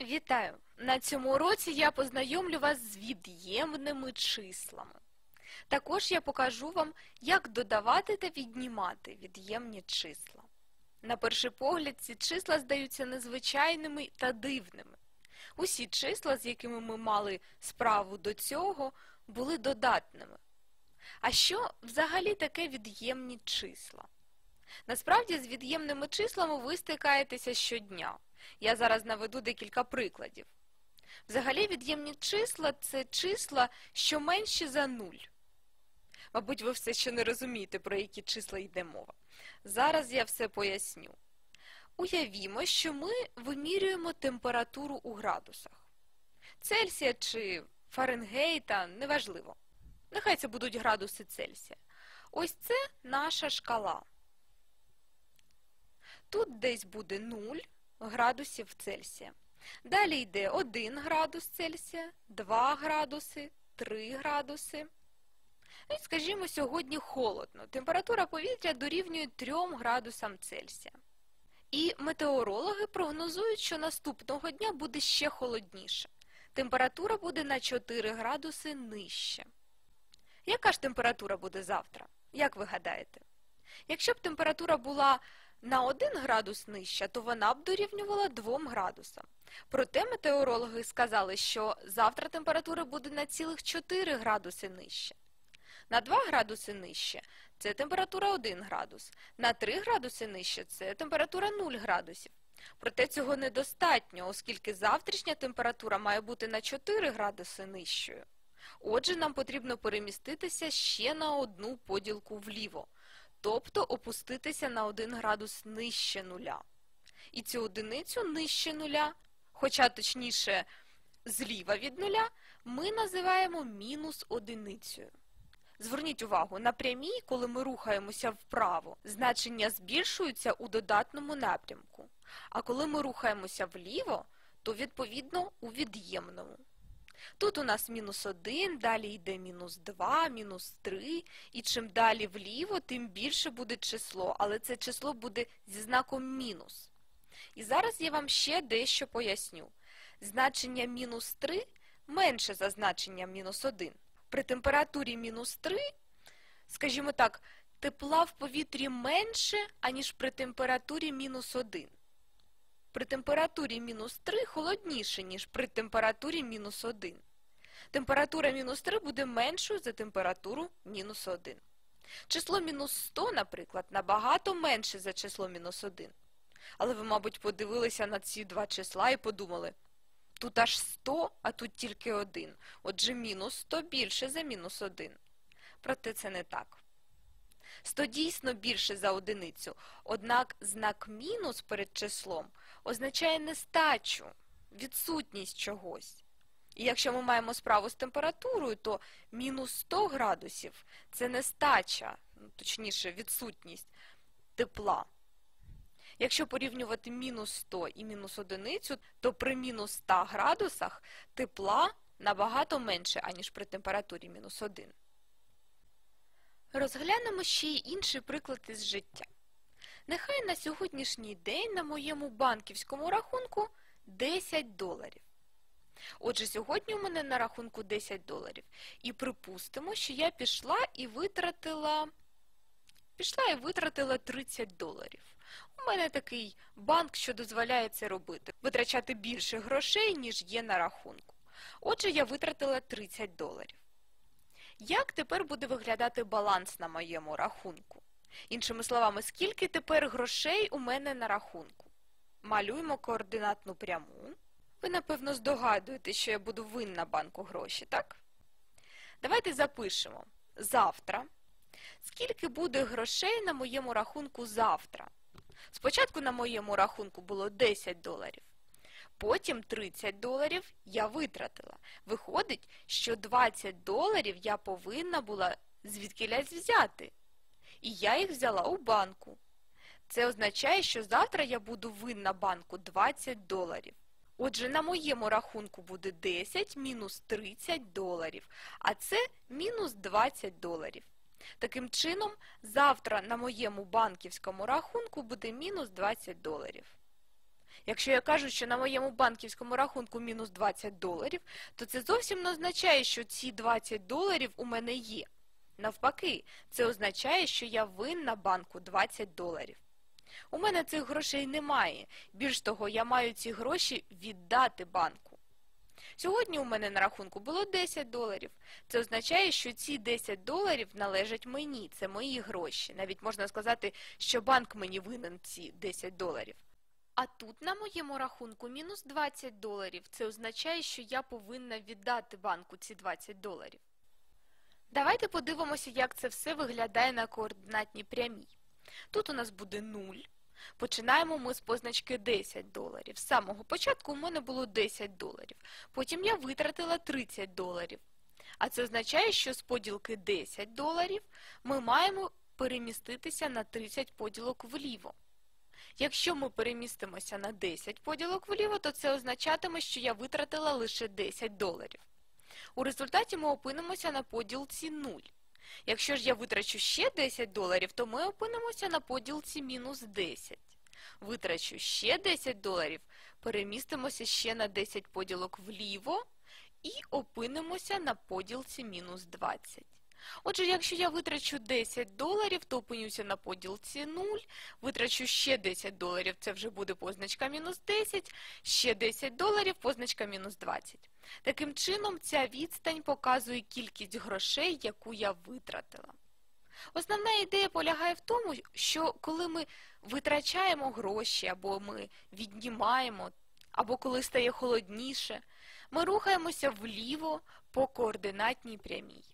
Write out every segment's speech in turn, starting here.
Вітаю! На цьому уроці я познайомлю вас з від'ємними числами. Також я покажу вам, як додавати та віднімати від'ємні числа. На перший погляд, ці числа здаються незвичайними та дивними. Усі числа, з якими ми мали справу до цього, були додатними. А що взагалі таке від'ємні числа? Насправді з від'ємними числами ви стикаєтеся щодня. Я зараз наведу декілька прикладів. Взагалі від'ємні числа це числа, що менші за нуль. Мабуть, ви все ще не розумієте, про які числа йде мова. Зараз я все поясню. Уявімо, що ми вимірюємо температуру у градусах. Цельсія чи Фаренгейта неважливо. Нехай це будуть градуси Цельсія. Ось це наша шкала. Тут десь буде 0 градусів Цельсія. Далі йде 1 градус Цельсія, 2 градуси, 3 градуси. Ну і, скажімо, сьогодні холодно. Температура повітря дорівнює 3 градусам Цельсія. І метеорологи прогнозують, що наступного дня буде ще холодніше. Температура буде на 4 градуси нижче. Яка ж температура буде завтра? Як ви гадаєте? Якщо б температура була на 1 градус нижча, то вона б дорівнювала 2 градусам. Проте метеорологи сказали, що завтра температура буде на цілих 4 градуси нижче. На 2 градуси нижче це температура 1 градус, на 3 градуси нижче це температура 0 градусів. Проте цього недостатньо, оскільки завтрашня температура має бути на 4 градуси нижчою. Отже, нам потрібно переміститися ще на одну поділку вліво, тобто опуститися на 1 градус нижче нуля. І цю одиницю нижче нуля, хоча точніше зліва від нуля, ми називаємо мінус одиницею. Зверніть увагу, на прямій, коли ми рухаємося вправо, значення збільшуються у додатному напрямку, а коли ми рухаємося вліво, то відповідно у від'ємному. Тут у нас мінус 1, далі йде мінус 2, мінус 3, і чим далі вліво, тим більше буде число, але це число буде зі знаком мінус. І зараз я вам ще дещо поясню. Значення мінус 3 менше за значення мінус 1. При температурі мінус 3, скажімо так, тепла в повітрі менше, аніж при температурі мінус 1. При температурі мінус 3 холодніше, ніж при температурі мінус 1. Температура мінус 3 буде меншою за температуру мінус 1. Число мінус 100, наприклад, набагато менше за число мінус 1. Але ви, мабуть, подивилися на ці два числа і подумали, тут аж 100, а тут тільки 1. Отже, мінус 100 більше за мінус 1. Проте це не так. 100 дійсно більше за одиницю, однак знак мінус перед числом означає нестачу, відсутність чогось. І якщо ми маємо справу з температурою, то мінус 100 градусів це нестача, ну, точніше відсутність тепла. Якщо порівнювати мінус 100 і мінус одиницю, то при мінус 100 градусах тепла набагато менше, аніж при температурі мінус 1. Розглянемо ще й інший приклад із життя. Нехай на сьогоднішній день на моєму банківському рахунку 10 доларів. Отже, сьогодні у мене на рахунку 10 доларів. І припустимо, що я пішла і витратила пішла і витратила 30 доларів. У мене такий банк, що дозволяє це робити, витрачати більше грошей, ніж є на рахунку. Отже, я витратила 30 доларів. Як тепер буде виглядати баланс на моєму рахунку? Іншими словами, скільки тепер грошей у мене на рахунку? Малюємо координатну пряму. Ви, напевно, здогадуєте, що я буду винна банку гроші, так? Давайте запишемо. Завтра. Скільки буде грошей на моєму рахунку завтра? Спочатку на моєму рахунку було 10 доларів. Потім 30 доларів я витратила. Виходить, що 20 доларів я повинна була звідкилясь взяти. І я їх взяла у банку. Це означає, що завтра я буду винна банку 20 доларів. Отже, на моєму рахунку буде 10 мінус 30 доларів, а це мінус 20 доларів. Таким чином, завтра на моєму банківському рахунку буде мінус 20 доларів. Якщо я кажу, що на моєму банківському рахунку мінус 20 доларів, то це зовсім не означає, що ці 20 доларів у мене є. Навпаки, це означає, що я винна банку 20 доларів. У мене цих грошей немає. Більш того, я маю ці гроші віддати банку. Сьогодні у мене на рахунку було 10 доларів. Це означає, що ці 10 доларів належать мені, це мої гроші. Навіть можна сказати, що банк мені винен ці 10 доларів. А тут на моєму рахунку мінус 20 доларів. Це означає, що я повинна віддати банку ці 20 доларів. Давайте подивимося, як це все виглядає на координатній прямій. Тут у нас буде 0. Починаємо ми з позначки 10 доларів. З самого початку у мене було 10 доларів. Потім я витратила 30 доларів. А це означає, що з поділки 10 доларів ми маємо переміститися на 30 поділок вліво. Якщо ми перемістимося на 10 поділок вліво, то це означатиме, що я витратила лише 10 доларів. У результаті ми опинимося на поділці 0. Якщо ж я витрачу ще 10 доларів, то ми опинимося на поділці мінус 10. Витрачу ще 10 доларів, перемістимося ще на 10 поділок вліво і опинимося на поділці мінус 20. Отже, якщо я витрачу 10 доларів, то опинюся на поділці 0, витрачу ще 10 доларів, це вже буде позначка мінус 10, ще 10 доларів, позначка мінус 20. Таким чином, ця відстань показує кількість грошей, яку я витратила. Основна ідея полягає в тому, що коли ми витрачаємо гроші, або ми віднімаємо, або коли стає холодніше, ми рухаємося вліво по координатній прямій.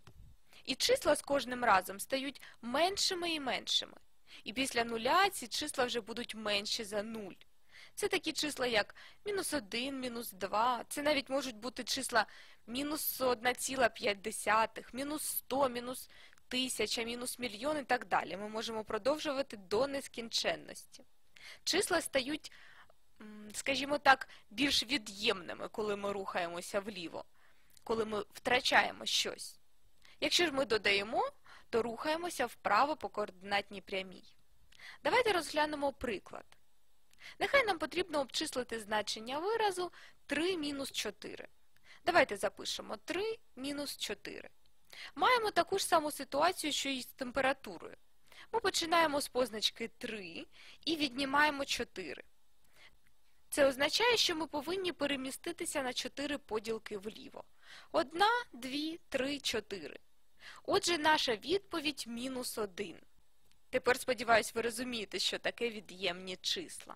І числа з кожним разом стають меншими і меншими. І після нуля ці числа вже будуть менші за нуль. Це такі числа, як мінус 1, мінус 2, це навіть можуть бути числа мінус 1,5, мінус 100, мінус 1000, мінус мільйон і так далі. Ми можемо продовжувати до нескінченності. Числа стають, скажімо так, більш від'ємними, коли ми рухаємося вліво, коли ми втрачаємо щось. Якщо ж ми додаємо, то рухаємося вправо по координатній прямій. Давайте розглянемо приклад. Нехай нам потрібно обчислити значення виразу 3 мінус 4. Давайте запишемо 3 мінус 4. Маємо таку ж саму ситуацію, що і з температурою. Ми починаємо з позначки 3 і віднімаємо 4. Це означає, що ми повинні переміститися на 4 поділки вліво. Одна, дві, три, чотири. Отже, наша відповідь мінус 1. Тепер, сподіваюсь, ви розумієте, що таке від'ємні числа.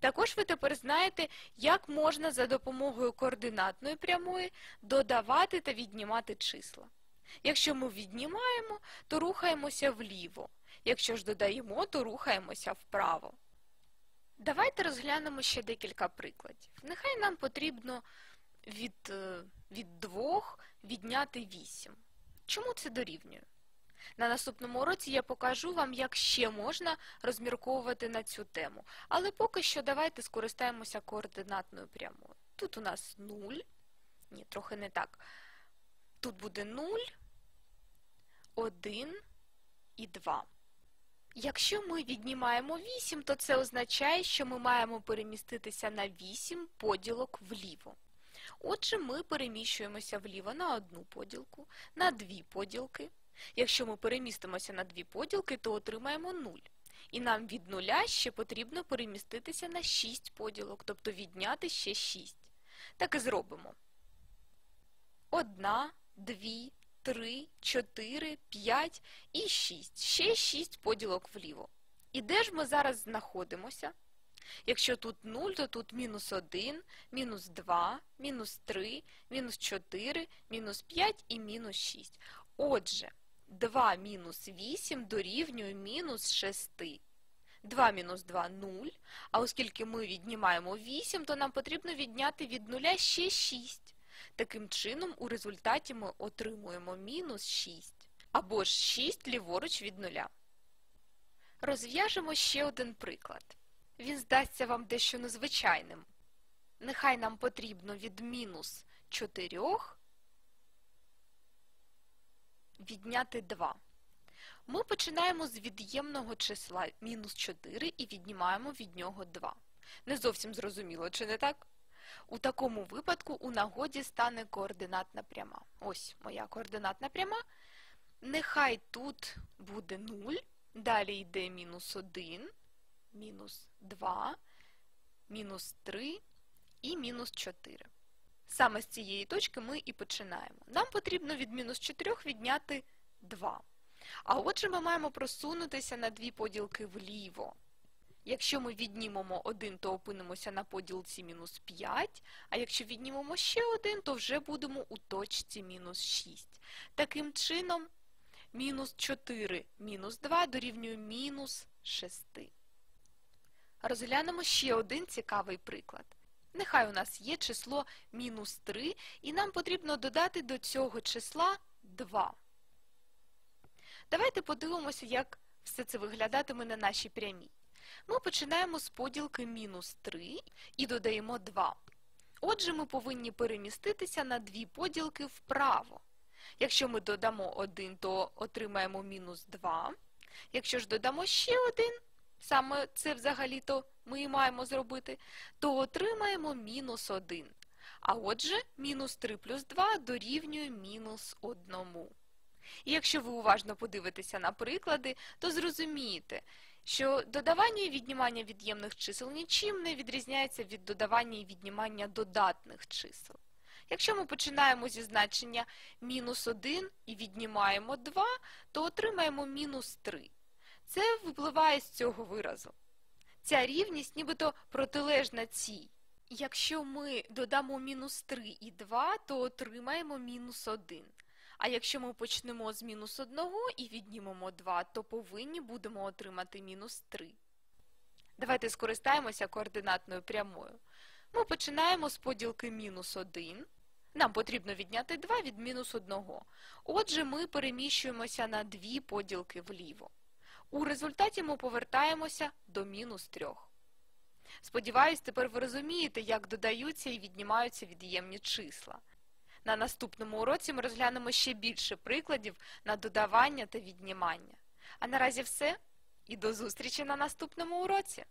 Також ви тепер знаєте, як можна за допомогою координатної прямої додавати та віднімати числа. Якщо ми віднімаємо, то рухаємося вліво. Якщо ж додаємо, то рухаємося вправо. Давайте розглянемо ще декілька прикладів. Нехай нам потрібно від, від 2 відняти 8. Чому це дорівнює? На наступному уроці я покажу вам, як ще можна розмірковувати на цю тему. Але поки що давайте скористаємося координатною прямою. Тут у нас 0, ні, трохи не так. Тут буде 0, 1 і 2. Якщо ми віднімаємо 8, то це означає, що ми маємо переміститися на 8 поділок вліво. Отже, ми переміщуємося вліво на одну поділку, на дві поділки. Якщо ми перемістимося на дві поділки, то отримаємо 0. І нам від нуля ще потрібно переміститися на 6 поділок, тобто відняти ще 6. Так і зробимо. Одна, дві, три, чотири, п'ять і шість. Ще 6 поділок вліво. І де ж ми зараз знаходимося? Якщо тут 0, то тут мінус 1, мінус 2, мінус 3, мінус 4, мінус 5 і мінус 6. Отже, 2 мінус 8 дорівнює мінус 6. 2 мінус 2 – 0, а оскільки ми віднімаємо 8, то нам потрібно відняти від 0 ще 6. Таким чином, у результаті ми отримуємо мінус 6, або ж 6 ліворуч від 0. Розв'яжемо ще один приклад. Він здасться вам дещо незвичайним. Нехай нам потрібно від мінус 4 відняти 2. Ми починаємо з від'ємного числа мінус 4 і віднімаємо від нього 2. Не зовсім зрозуміло, чи не так? У такому випадку у нагоді стане координатна пряма. Ось моя координатна пряма. Нехай тут буде 0, далі йде мінус 1, мінус 2, мінус 3 і мінус 4. Саме з цієї точки ми і починаємо. Нам потрібно від мінус 4 відняти 2. А отже, ми маємо просунутися на дві поділки вліво. Якщо ми віднімемо 1, то опинимося на поділці мінус 5, а якщо віднімемо ще один, то вже будемо у точці мінус 6. Таким чином, мінус 4 мінус 2 дорівнює мінус 6. Розглянемо ще один цікавий приклад. Нехай у нас є число мінус 3, і нам потрібно додати до цього числа 2. Давайте подивимося, як все це виглядатиме на нашій прямій. Ми починаємо з поділки мінус 3 і додаємо 2. Отже, ми повинні переміститися на дві поділки вправо. Якщо ми додамо 1, то отримаємо мінус 2. Якщо ж додамо ще 1, саме це взагалі-то ми і маємо зробити, то отримаємо мінус 1. А отже, мінус 3 плюс 2 дорівнює мінус 1. І якщо ви уважно подивитеся на приклади, то зрозумієте, що додавання і віднімання від'ємних чисел нічим не відрізняється від додавання і віднімання додатних чисел. Якщо ми починаємо зі значення мінус 1 і віднімаємо 2, то отримаємо мінус 3. Це випливає з цього виразу. Ця рівність нібито протилежна цій. Якщо ми додамо мінус 3 і 2, то отримаємо мінус 1. А якщо ми почнемо з мінус 1 і віднімемо 2, то повинні будемо отримати мінус 3. Давайте скористаємося координатною прямою. Ми починаємо з поділки мінус 1. Нам потрібно відняти 2 від мінус 1. Отже, ми переміщуємося на дві поділки вліво. У результаті ми повертаємося до мінус 3. Сподіваюсь, тепер ви розумієте, як додаються і віднімаються від'ємні числа. На наступному уроці ми розглянемо ще більше прикладів на додавання та віднімання. А наразі все і до зустрічі на наступному уроці!